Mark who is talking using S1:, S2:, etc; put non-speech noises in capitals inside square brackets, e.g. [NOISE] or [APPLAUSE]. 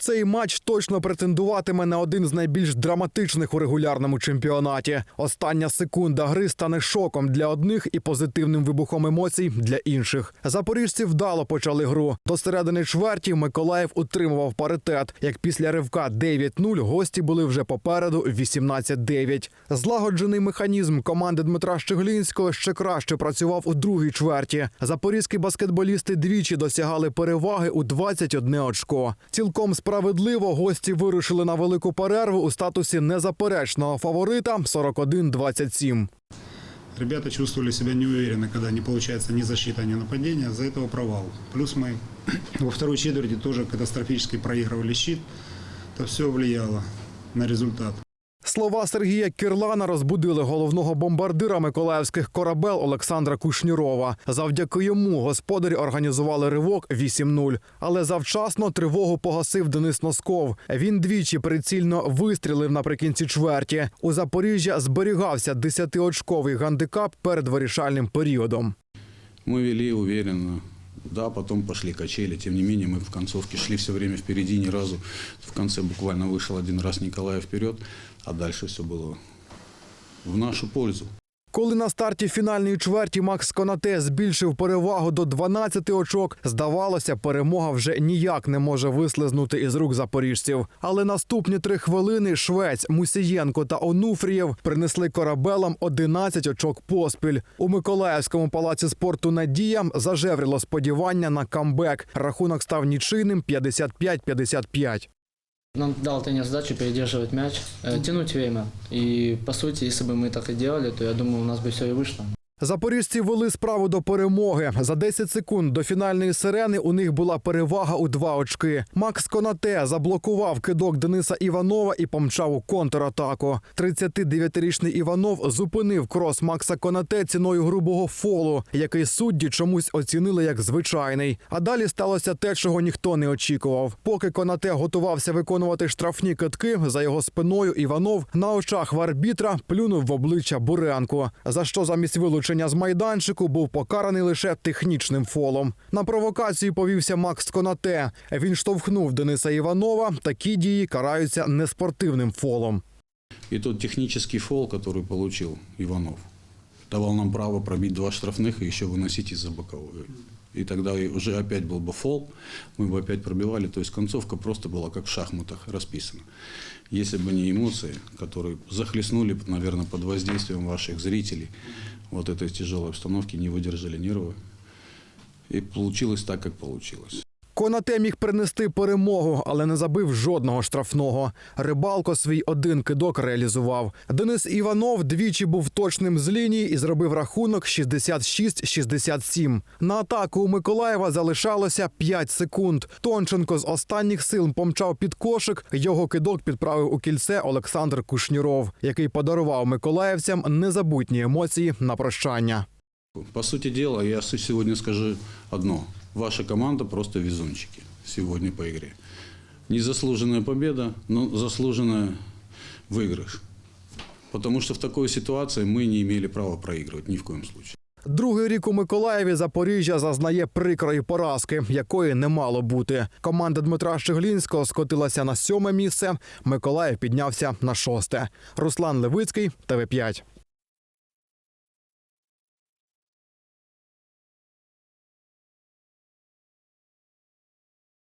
S1: Цей матч точно претендуватиме на один з найбільш драматичних у регулярному чемпіонаті. Остання секунда гри стане шоком для одних і позитивним вибухом емоцій для інших. Запоріжці вдало почали гру. До середини чверті Миколаїв утримував паритет. Як після ривка 9-0 гості були вже попереду 18-9. Злагоджений механізм команди Дмитра Щеглінського ще краще працював у другій чверті. Запорізькі баскетболісти двічі досягали переваги у 21 очко. Цілком справедливо гості вирушили на велику перерву у статусі незаперечного фаворита 41-27.
S2: Ребята чувствовали себя неуверенно, когда не получается ни защита, ни нападение. За этого провал. Плюс мы [CLEARS THROAT] во второй четверти тоже катастрофически проигрывали щит. Это все влияло на результат.
S1: Слова Сергія Кірлана розбудили головного бомбардира миколаївських корабел Олександра Кушнірова. Завдяки йому господарі організували ривок 8-0. Але завчасно тривогу погасив Денис Носков. Він двічі прицільно вистрілив наприкінці чверті. У Запоріжжя зберігався 10-очковий гандикап перед вирішальним періодом.
S3: Мы вели уверенно. Да, потом пошли качели. Тем не менее, мы в концовке шли все время впереди, ни разу. В конце буквально вышел один раз Николаев вперед, а дальше все было в нашу пользу.
S1: Коли на старті фінальної чверті Макс Конате збільшив перевагу до 12 очок, здавалося, перемога вже ніяк не може вислизнути із рук запоріжців. Але наступні три хвилини Швець, Мусієнко та Онуфрієв принесли корабелам 11 очок поспіль. У Миколаївському палаці спорту Надія зажевріло сподівання на камбек. Рахунок став нічийним 55-55.
S4: Нам дал тренер задачу передерживать мяч, э, тянуть время. И по сути, если бы мы так и делали, то я думаю, у нас бы все и вышло.
S1: Запоріжці вели справу до перемоги. За 10 секунд до фінальної сирени у них була перевага у два очки. Макс Конате заблокував кидок Дениса Іванова і помчав у контратаку. 39-річний Іванов зупинив крос Макса Конате ціною грубого фолу, який судді чомусь оцінили як звичайний. А далі сталося те, чого ніхто не очікував. Поки Конате готувався виконувати штрафні китки, за його спиною Іванов на очах в арбітра плюнув в обличчя Буренку, за що замість вилучення з майданчику був покараний лише технічним фолом. На провокацію повівся Макс Конате. Він штовхнув Дениса Іванова. Такі дії караються неспортивним фолом.
S3: И тот технический фол, который получил Иванов, давал нам право пробить два штрафных и еще выносить из-за боковой. И тогда и уже опять был бы фол, мы бы опять пробивали. То есть концовка просто была как в шахматах расписана. Если бы не эмоции, которые захлестнули, наверное, под воздействием ваших зрителей, вот этой тяжелой обстановки не выдержали нервы. И получилось так, как получилось.
S1: Конате міг принести перемогу, але не забив жодного штрафного. Рибалко свій один кидок реалізував. Денис Іванов двічі був точним з лінії і зробив рахунок 66-67. На атаку у Миколаєва залишалося 5 секунд. Тонченко з останніх сил помчав під кошик. Його кидок підправив у кільце Олександр Кушніров, який подарував миколаївцям незабутні емоції на прощання.
S3: По сути дела, я с- сегодня скажу одно. Ваша команда просто везунчики сегодня по игре. Незаслуженная победа, но заслуженная выигрыш. Потому что в такой ситуации мы не имели права проигрывать ни в коем случае.
S1: Другий рік у Миколаєві Запоріжжя зазнає прикрої поразки, якої не мало бути. Команда Дмитра Щеглінського скотилася на сьоме місце. Миколаїв піднявся на шосте. Руслан Левицький, ТВ 5